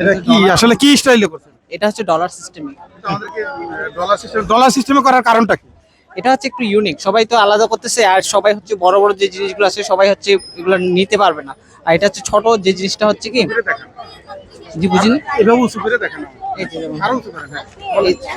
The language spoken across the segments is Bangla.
এটা কি আসলে কি স্টাইলে করছেন? এটা হচ্ছে ডলার সিস্টেমে আমাদেরকে ডলার সিস্টেম ডলার সিস্টেমে করার কারণটা কি? এটা হচ্ছে একটু ইউনিক সবাই তো আলাদা করতেছে আর সবাই হচ্ছে বড় বড় যে জিনিসগুলো আছে সবাই হচ্ছে এগুলো নিতে পারবে না। আর এটা হচ্ছে ছোট যে জিনিসটা হচ্ছে কি? জি বুঝিনি? এভাবে উঁচু করে দেখেন। হ্যাঁ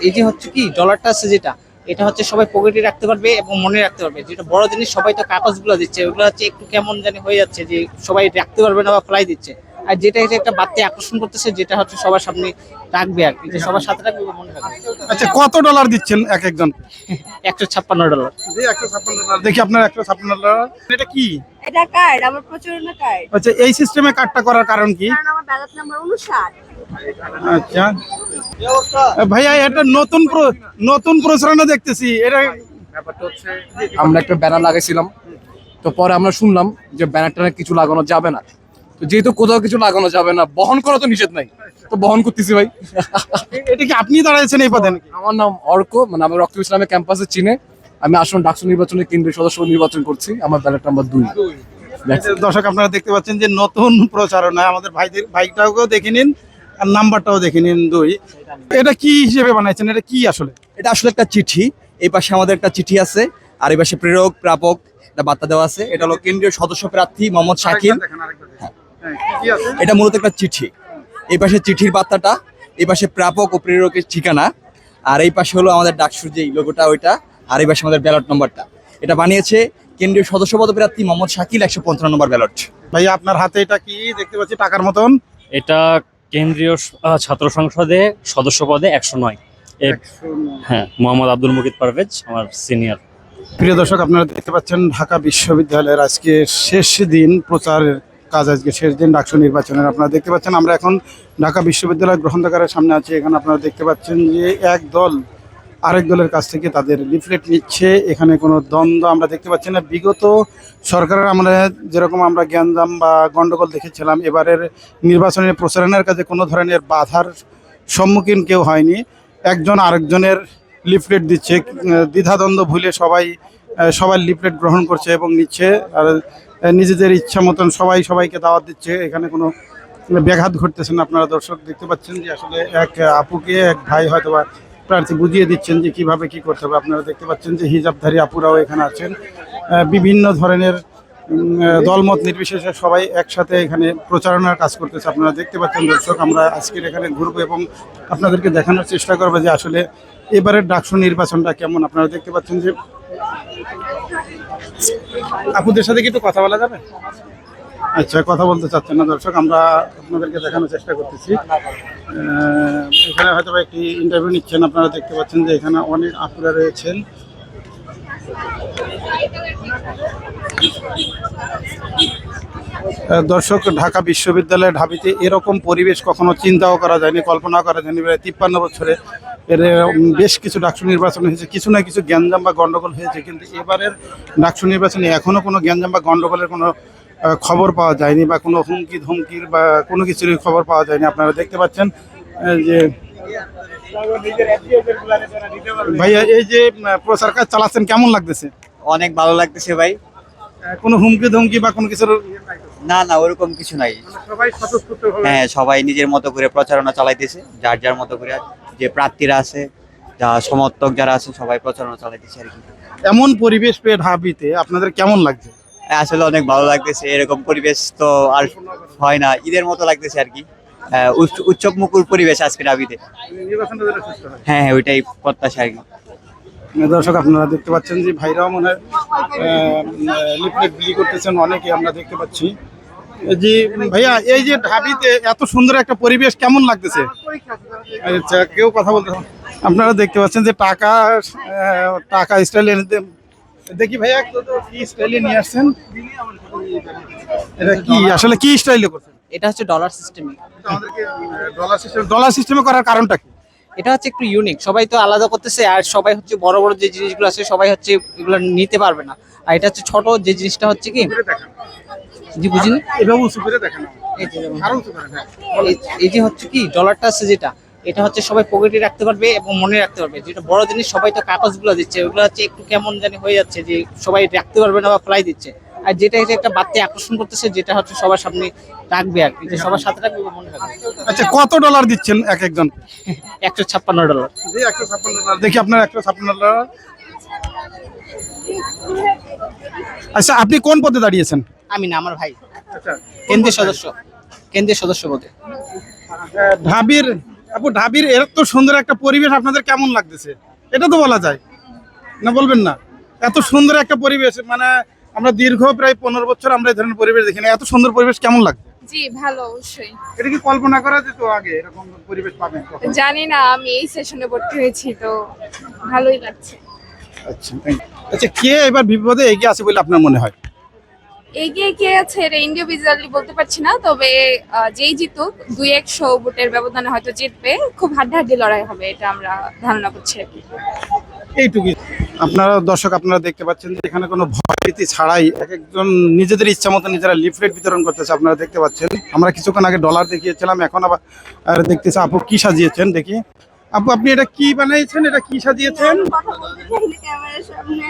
এই যে হচ্ছে কি ডলারটা আছে যেটা এটা হচ্ছে সবাই পকেটে রাখতে পারবে এবং মনে রাখতে পারবে। যেটা বড় জিনিস সবাই তো কাগজগুলো দিচ্ছে ওগুলো হচ্ছে একটু কেমন জানি হয়ে যাচ্ছে যে সবাই রাখতে পারবে না বা ফেলাই দিচ্ছে। আর যেটা এটা একটা বাড়তি আকর্ষণ করতেছে যেটা হচ্ছে সবার সামনে রাখবে আর কি যে সবার সাথে রাখবে মনে রাখবে আচ্ছা কত ডলার দিচ্ছেন এক একজন একশো ছাপ্পান্ন ডলার একশো ছাপ্পান্ন ডলার দেখি আপনার একশো ছাপ্পান্ন ডলার এটা কি? এটা কার্ড আমার প্রচুরনা কার্ড আচ্ছা এই সিস্টেমে কার্ডটা করার কারণ কি? কারণ আমার ব্যালট নাম্বার উনষাট আচ্ছা। ভাইয়া এটা নতুন প্র- নতুন প্রচারণা দেখতেছি। এটা আমরা একটা ব্যানার লাগাইছিলাম। তো পরে আমরা শুনলাম যে ব্যানারটা কিছু লাগানো যাবে না। তো যেহেতু কোথাও কিছু লাগানো যাবে না বহন করা তো নিষেধ নাই। তো বহন করতেছি ভাই। এটা কি আপনি দাঁড়াইছেন এই পদে আমার নাম অর্ক মানে আমি রক্ত ইসলামের ক্যাম্পাসে চিনে আমি আসন ডাকসু নির্বাচনে কেন্দ্রীয় সদস্য নির্বাচন করছি আমার ব্যালট নাম্বার দুই। দর্শক আপনারা দেখতে পাচ্ছেন যে নতুন প্রচারণা আমাদের ভাইদের ভাইটাকেও দেখে নিন আর নাম্বারটাও দেখে নিন দুই। এটা কি হিসেবে বানাইছেন? এটা কি আসলে? এটা আসলে একটা চিঠি। এই পাশে আমাদের একটা চিঠি আছে আর এই পাশে প্রেরক প্রাপক একটা বার্তা দেওয়া আছে। এটা হলো কেন্দ্রীয় সদস্য প্রার্থী মোহাম্মদ শাকিল। হ্যাঁ? এটা মূলত একটা চিঠি। এই পাশে চিঠির বার্তাটা এই পাশে প্রাপক ও প্রেরকের ঠিকানা আর এই পাশে হলো আমাদের ডাকসুর যে লোগোটা ওইটা আর এই পাশে আমাদের ব্যালট নম্বরটা এটা বানিয়েছে কেন্দ্রীয় সদস্য পদপ্রার্থী মোহাম্মদ শাকিল একশো পঞ্চান্ন নম্বর ব্যালট ভাইয়া আপনার হাতে এটা কি? দেখতে পাচ্ছি টাকার মতন। এটা কেন্দ্রীয় ছাত্র সংসদে সদস্য পদে একশো নয়। হ্যাঁ মোহাম্মদ আব্দুল মুকিত পারভেজ আমার সিনিয়র প্রিয় দর্শক আপনারা দেখতে পাচ্ছেন ঢাকা বিশ্ববিদ্যালয়ের আজকে শেষ দিন প্রচারের কাজ আজকে শেষ দিন, ডাকসু নির্বাচনের আপনারা দেখতে পাচ্ছেন। আমরা এখন ঢাকা বিশ্ববিদ্যালয় গ্রন্থাগারের সামনে আছি। এখানে আপনারা দেখতে পাচ্ছেন যে এক দল আরেক দলের কাছ থেকে তাদের লিফলেট নিচ্ছে। এখানে কোনো দ্বন্দ্ব আমরা দেখতে পাচ্ছি না। বিগত সরকারের আমরা যেরকম আমরা জ্ঞানদাম বা গণ্ডগোল দেখেছিলাম, এবারের নির্বাচনের প্রচারণের কাজে কোনো ধরনের বাধার সম্মুখীন কেউ হয়নি। একজন আরেকজনের লিফলেট দিচ্ছে, দ্বিধাদ্বন্দ্ব ভুলে সবাই সবাই লিফলেট গ্রহণ করছে এবং নিচ্ছে আর নিজেদের ইচ্ছা মতন সবাই সবাইকে দাওয়াত দিচ্ছে। এখানে কোনো ব্যাঘাত ঘটতেছে না। আপনারা দর্শক দেখতে পাচ্ছেন যে আসলে এক আপুকে এক ভাই হয়তো বা প্রার্থী বুঝিয়ে দিচ্ছেন যে কীভাবে কি করতে হবে। আপনারা দেখতে পাচ্ছেন যে হিজাবধারী আপুরাও এখানে আছেন। বিভিন্ন ধরনের দলমত নির্বিশেষে সবাই একসাথে এখানে প্রচারণার কাজ করতেছে। আপনারা দেখতে পাচ্ছেন দর্শক, আমরা আজকের এখানে ঘুরবো এবং আপনাদেরকে দেখানোর চেষ্টা করব যে আসলে এবারের ডাকসু নির্বাচনটা কেমন। আপনারা দেখতে পাচ্ছেন যে আপুদের সাথে কি একটু কথা বলা যাবে? আচ্ছা কথা বলতে চাচ্ছেন না দর্শক, আমরা আপনাদেরকে দেখানোর চেষ্টা করতেছি। এখানে হয়তো একটি ইন্টারভিউ নিচ্ছেন, আপনারা দেখতে পাচ্ছেন যে এখানে অনেক আপুরা রয়েছেন। দর্শক, ঢাকা বিশ্ববিদ্যালয়ের ঢাবিতে এরকম পরিবেশ কখনো চিন্তাও করা যায়নি কল্পনা করা যায়নি। প্রায় তিপ্পান্ন বছরে এর বেশ কিছু ডাকসু নির্বাচন হয়েছে। কিছু না কিছু গ্যাঞ্জাম বা গন্ডগোল হয়েছে কিন্তু এবারের ডাকসু নির্বাচনে এখনও কোনো গ্যাঞ্জাম বা গন্ডগোলের কোনো খবর পাওয়া যায়নি বা কোনো হুমকি ধমকির বা কোনো কিছুরই খবর পাওয়া যায়নি। আপনারা দেখতে পাচ্ছেন যে ভাইয়া এই যে প্রচার কাজ চালাচ্ছেন কেমন লাগতেছে? অনেক ভালো লাগতেছে ভাই। কোনো হুমকি ধমকি বা কোনো কিছুর না না ওরকম কিছু নাই। হ্যাঁ সবাই নিজের মতো করে প্রচারণা চালাইতেছে যার যার মতো করে। যে প্রার্থীরা আছে যা সমর্থক যারা আছে সবাই প্রচারণা চালাইতেছে আর কি। এমন পরিবেশ পেয়ে ঢাবিতে আপনাদের কেমন লাগছে? আসলে অনেক ভালো লাগতেছে। এরকম পরিবেশ তো আর হয় না। ঈদের মতো লাগতেছে আর কি। উৎসব মুকুল পরিবেশ আজকে হয় হ্যাঁ হ্যাঁ ওইটাই প্রত্যাশা আর কি। দর্শক আপনারা দেখতে পাচ্ছেন যে ভাইরাও মনে হয় লিফলেট বিলি করতেছেন অনেকে আমরা দেখতে পাচ্ছি। জি ভাইয়া এই যে ঢাবিতে এত সুন্দর একটা পরিবেশ কেমন লাগতেছে? আচ্ছা কেউ কথা বলতে আপনারা দেখতে পাচ্ছেন যে টাকা টাকা স্টাইলে দেখি ভাইয়া কি স্টাইলে নিয়ে আসছেন? এটা কি আসলে কি স্টাইলে করছেন এটা হচ্ছে ডলার সিস্টেমে ডলার সিস্টেম ডলার সিস্টেমে করার কারণটা কি? এটা হচ্ছে একটু ইউনিক সবাই তো আলাদা করতেছে আর সবাই হচ্ছে বড় বড় যে জিনিসগুলো আছে সবাই হচ্ছে এগুলো নিতে পারবে না। আর এটা হচ্ছে ছোট যে জিনিসটা হচ্ছে কি জি বুঝিনি এভাবে উঁচু করে দেখেন। এই যে আরও উঁচু করে এই- এই যে হচ্ছে কি ডলারটা আছে যেটা এটা হচ্ছে সবাই পকেটে রাখতে পারবে এবং মনে রাখতে পারবে। যেটা বড় জিনিস সবাই তো কাগজগুলো দিচ্ছে ওগুলো হচ্ছে একটু কেমন জানি হয়ে যাচ্ছে যে সবাই রাখতে পারবে না বা ফেলাই দিচ্ছে। আর যেটা এটা একটা বাড়তি আকর্ষণ করতেছে যেটা হচ্ছে সবার সামনে রাখবে আর কি যে সবার সাথে রাখবে মনে রাখবে আচ্ছা কত ডলার দিচ্ছেন এক একজন? একশো ছাপ্পান্ন ডলার একশো ছাপ্পান্ন ডলার দেখি আপনার একশো ছাপ্পান্ন ডলার আচ্ছা আপনি কোন পদে দাঁড়িয়েছেন? আমি না আমার ভাই। কেন্দ্রীয় সদস্য। কেন্দ্রীয় সদস্য পদে। ঢাবির আপু ঢাবির এত সুন্দর একটা পরিবেশ আপনাদের কেমন লাগতেছে? এটা তো বলা যায়। না বলবেন না। এত সুন্দর একটা পরিবেশ মানে আমরা দীর্ঘ প্রায় পনেরো বছর আমরা এই ধরনের পরিবেশ দেখি না। এত সুন্দর পরিবেশ কেমন লাগছে? জি ভালো অবশ্যই। এটা কি কল্পনা করা যেত আগে এরকম পরিবেশ পাবেন জানি না আমি এই সেশনে ভর্তি হয়েছি তো ভালোই লাগছে। আচ্ছা আচ্ছা কে এবার বিপদে এগিয়ে আছে বলে আপনার মনে হয়? এগিয়ে কে আছে এটা ইন্ডিভিজুয়ালি বলতে পারছি না তবে যেই জিতুক দুই একশো ভোটের ব্যবধানে হয়তো জিতবে। খুব হাড্ডাহাড্ডি লড়াই হবে এটা আমরা ধারণা করছি আর কি। এইটুকুই আপনারা দর্শক আপনারা দেখতে পাচ্ছেন যে এখানে কোনো ভয়ভীতি ছাড়াই এক একজন নিজেদের ইচ্ছা মতো নিজেরা লিফলেট বিতরণ করতেছে আপনারা দেখতে পাচ্ছেন। আমরা কিছুক্ষণ আগে ডলার দেখিয়েছিলাম এখন আবার দেখতেছি আপু কি সাজিয়েছেন দেখি। আপু আপনি এটা কি বানিয়েছেন এটা কি সাজিয়েছেন?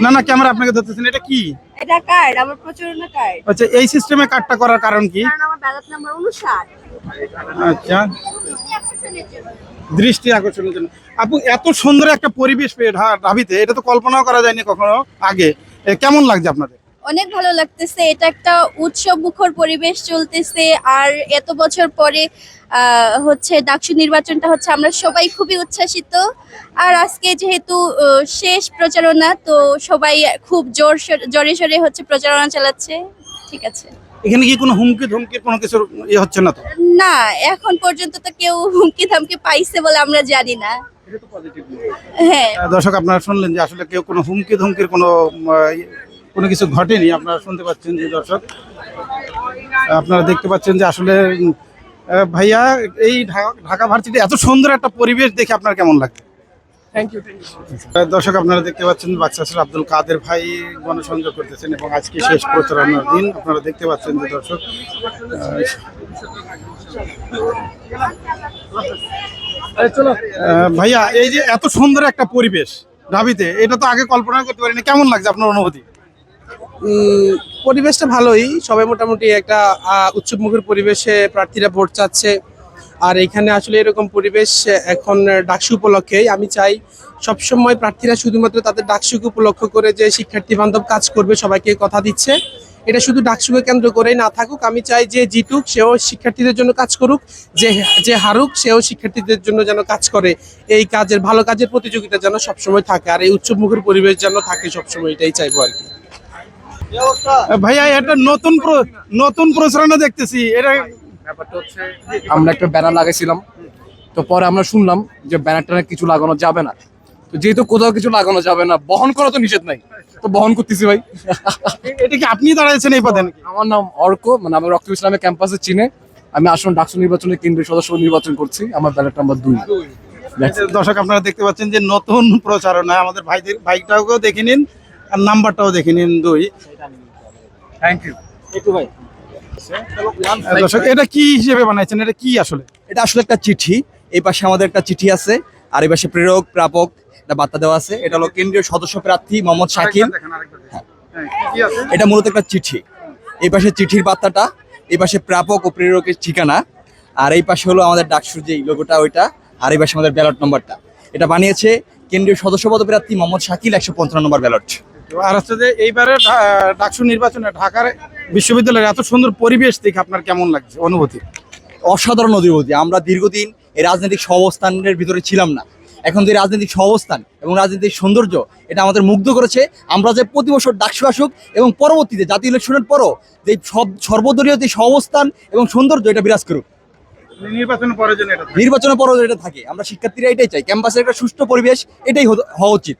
না না ক্যামেরা আপনাকে ধরতেছেন এটা কি? এটা কার্ড আমার প্রচারণা কার্ড। আচ্ছা এই সিস্টেমে কার্ডটা করার কারণ কি? কারণ আমার ব্যালট নাম্বার উনষাট আচ্ছা। দৃষ্টি আকর্ষণের জন্য। আপু এত সুন্দর একটা পরিবেশ পেয়ে ঢাবিতে এটা তো কল্পনাও করা যায়নি কখনো আগে। কেমন লাগছে আপনাদের? অনেক ভালো লাগতেছে। এটা একটা উৎসব মুখর পরিবেশ চলতেছে আর এত বছর পরে হচ্ছে ডাকসু নির্বাচনটা হচ্ছে আমরা সবাই খুবই উচ্ছ্বাসিত। আর আজকে যেহেতু শেষ প্রচারণা তো সবাই খুব জোর জোরে সোরে হচ্ছে প্রচারণা চালাচ্ছে। ঠিক আছে। এখানে কি কোনো হুমকি ধুমকির কোনো কিছু ইয়ে হচ্ছে না তো? না এখন পর্যন্ত তো কেউ হুমকি থামকি পাইছে বলে আমরা জানি না। হ্যাঁ। দর্শক আপনারা শুনলেন যে আসলে কেউ কোনো হুমকি ধুমকির কোনো কোনো কিছু ঘটেনি আপনারা শুনতে পাচ্ছেন যে দর্শক। আপনারা দেখতে পাচ্ছেন যে আসলে ভাইয়া এই ঢাকা ভার্সিটি এত সুন্দর একটা পরিবেশ দেখে আপনার কেমন লাগে থ্যাংক ইউ দর্শক আপনারা দেখতে পাচ্ছেন বাচ্চা বাক্সাসের আব্দুল কাদের ভাই গণসংযোগ করতেছেন এবং আজকে শেষ প্রচারণার দিন। আপনারা দেখতে পাচ্ছেন যে দর্শক ভাইয়া এই যে এত সুন্দর একটা পরিবেশ ঢাবিতে এটা তো আগে কল্পনা করতে পারিনি। কেমন লাগছে আপনার অনুভূতি? পরিবেশটা ভালোই। সবাই মোটামুটি একটা উৎসবমুখের পরিবেশে প্রার্থীরা ভোট চাচ্ছে। আর এখানে আসলে এরকম পরিবেশ এখন ডাকসু উপলক্ষেই। আমি চাই সবসময় প্রার্থীরা শুধুমাত্র তাদের ডাকসুকে উপলক্ষ করে যে শিক্ষার্থী বান্ধব কাজ করবে, সবাইকে কথা দিচ্ছে। এটা শুধু ডাকসুকে কেন্দ্র করেই না থাকুক। আমি চাই যে জিতুক, সেও শিক্ষার্থীদের জন্য কাজ করুক। যে যে হারুক, সেও শিক্ষার্থীদের জন্য যেন কাজ করে। এই কাজের, ভালো কাজের প্রতিযোগিতা যেন সবসময় থাকে। আর এই উৎসবমুখের পরিবেশ যেন থাকে সবসময়, এটাই চাইব আর কি। ভাইয়া এটা নতুন নতুন প্রচারণা দেখতেছি। এটা আমরা একটা ব্যানার লাগাইছিলাম। তো পরে আমরা শুনলাম যে ব্যানারটা কিছু লাগানো যাবে না। তো যেহেতু কোথাও কিছু লাগানো যাবে না বহন করা তো নিষেধ নাই। তো বহন করতেছি ভাই। এটা কি আপনি দাঁড়াইছেন এই পদে আমার নাম অর্ক মানে আমার রক্ত ইসলামের ক্যাম্পাসে চিনে। আমি আসন ডাকসু নির্বাচনে কেন্দ্রীয় সদস্য নির্বাচন করছি। আমার ব্যালট নাম্বার দুই। দর্শক আপনারা দেখতে পাচ্ছেন যে নতুন প্রচারণা আমাদের ভাইদের ভাইটাকেও দেখে নিন। আর নাম্বারটাও দেখে নিন দুই। থ্যাংক ইউ আহ, দর্শক এটা কি হিসেবে বানাইছেন? এটা কি আসলে? এটা আসলে একটা চিঠি। এই পাশে আমাদের একটা চিঠি আছে। আর এই পাশে প্রেরক প্রাপক একটা বার্তা দেওয়া আছে। এটা হলো কেন্দ্রীয় সদস্য প্রার্থী মোহাম্মদ শাকিল। হ্যাঁ, এটা মূলত একটা চিঠি। এই পাশে চিঠির বার্তাটা এই পাশে প্রাপক ও প্রেরকের ঠিকানা। আর এই পাশে হলো আমাদের ডাকসুর যেই লোগোটা ওইটা। আর এই পাশে আমাদের ব্যালট নম্বরটা এটা বানিয়েছে কেন্দ্রীয় সদস্য পদ প্রার্থী মোহাম্মদ শাকিল একশো পঞ্চান্ন নম্বর ব্যালট আর হচ্ছে যে এইবারে ডাকসু নির্বাচনে ঢাকার বিশ্ববিদ্যালয়ের এত সুন্দর পরিবেশ দেখে আপনার কেমন লাগছে অনুভূতি? অসাধারণ অধিপতি আমরা দীর্ঘদিন এই রাজনৈতিক সহাবস্থানের ভিতরে ছিলাম না। এখন যে রাজনৈতিক সহাবস্থান এবং রাজনৈতিক সৌন্দর্য এটা আমাদের মুগ্ধ করেছে। আমরা যে প্রতি বছর ডাকসু আসুক এবং পরবর্তীতে জাতীয় ইলেকশনের পরও যে সব সর্বদলীয় যে সহাবস্থান এবং সৌন্দর্য এটা বিরাজ করুক। নির্বাচনের পরে যেন এটা। নির্বাচনের পরও এটা থাকে। আমরা শিক্ষার্থীরা এটাই চাই। ক্যাম্পাসের একটা সুষ্ঠু পরিবেশ এটাই হওয়া উচিত।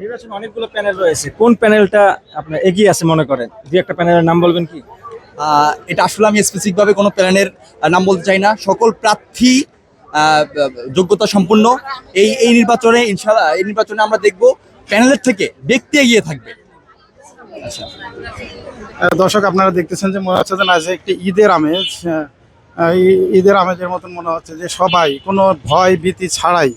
নির্বাচনে অনেকগুলো প্যানেল রয়েছে। কোন প্যানেলটা আপনার এগিয়ে আছে মনে করেন? দুই একটা প্যানেলের নাম বলবেন কি? এটা আসলে আমি স্পেসিফিকভাবে কোনো প্ল্যানের নাম বলতে চাই না। সকল প্রার্থী যোগ্যতা সম্পূর্ণ এই এই নির্বাচনে ইনশাল্লাহ এই নির্বাচনে আমরা দেখব প্যানেলের থেকে ব্যক্তি এগিয়ে থাকবে। আচ্ছা। দর্শক আপনারা দেখতেছেন যে মনে হচ্ছে যে না যে একটি ঈদের আমেজ। ঈদের আমেজের মতন মনে হচ্ছে যে সবাই কোনো ভয় ভীতি ছাড়াই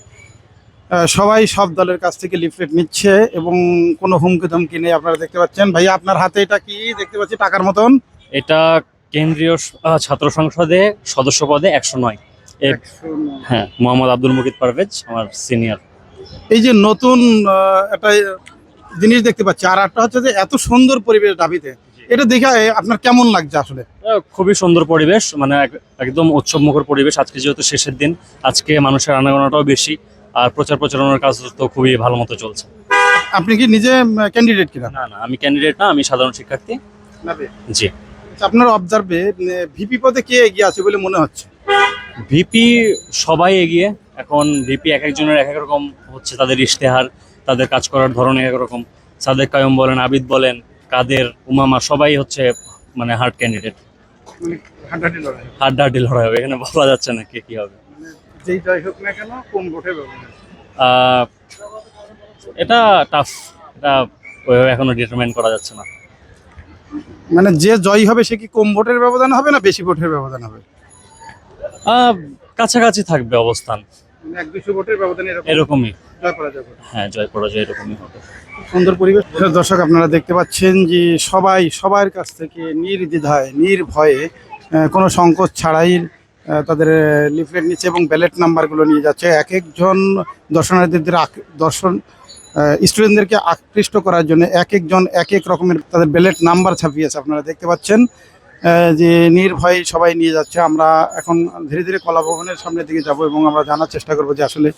সবাই সব দলের কাছ থেকে লিফলেট নিচ্ছে এবং কোনো হুমকি ধমকি নেই আপনারা দেখতে পাচ্ছেন। ভাই আপনার হাতে এটা কি? দেখতে পাচ্ছি টাকার মতন। এটা কেন্দ্রীয় ছাত্র সংসদে সদস্য পদে একশো নয়। হ্যাঁ মোহাম্মদ আব্দুল মুকিত পারভেজ আমার সিনিয়র। এই যে নতুন একটা জিনিস দেখতে পাচ্ছি আর একটা হচ্ছে যে এত সুন্দর পরিবেশ দাবিতে। এটা দেখে আপনার কেমন লাগছে আসলে? খুবই সুন্দর পরিবেশ মানে এক- একদম উৎসব মুখর পরিবেশ। আজকে যেহেতু শেষের দিন আজকে মানুষের আনাগোনাটাও বেশি। আর প্রচার প্রচারণার কাজ তো খুবই ভালো মতো চলছে। আপনি কি নিজে ক্যান্ডিডেট কিনা? না না আমি ক্যান্ডিডেট না আমি সাধারণ শিক্ষার্থী। জি। আপনার অবজার্ভে ভিপি পদে কে এগিয়ে আছে বলে মনে হচ্ছে? ভিপি সবাই এগিয়ে এখন ভিপি এক একজনের এক এক রকম হচ্ছে তাদের ইশতেহার তাদের কাজ করার ধরন এক এক রকম। সাদেক কায়ম বলেন আবিদ বলেন কাদের উমামা সবাই হচ্ছে মানে হার্ড ক্যান্ডিডেট হাড্ডাহাড্ডি লড়াই। হাড্ডাহাড্ডি লড়াই হবে এখানে বলা যাচ্ছে না কে কি হবে। যেই জয় হোক না কেন কম ভোটে ব্যবধান। এটা টাফ এটা ওইভাবে এখনও ডিটারমাইন করা যাচ্ছে না। মানে যে জয়ী হবে সে কি কম ভোটের ব্যবধান হবে না বেশি ভোটের ব্যবধান হবে? কাছাকাছি থাকবে অবস্থান। মানে এক দুশো ভোটের ব্যবধান এরকম? এরকমই। জয় করা হ্যাঁ জয় পরাজয় এরকমই হবে। সুন্দর পরিবেশ। দর্শক আপনারা দেখতে পাচ্ছেন যে সবাই সবার কাছ থেকে নির্দ্বিধায় নির্ভয়ে কোনো সংকোচ ছাড়াই তাদের লিফলেট নিচ্ছে এবং ব্যালেট নাম্বারগুলো নিয়ে যাচ্ছে। এক একজন দর্শনার্থীদের দর্শন স্টুডেন্টদেরকে আকৃষ্ট করার জন্য এক একজন এক এক রকমের তাদের ব্যালেট নাম্বার ছাপিয়েছে। আপনারা দেখতে পাচ্ছেন যে নির্ভয় সবাই নিয়ে যাচ্ছে। আমরা এখন ধীরে ধীরে কলাভবনের সামনের দিকে যাব এবং আমরা জানার চেষ্টা করব যে আসলে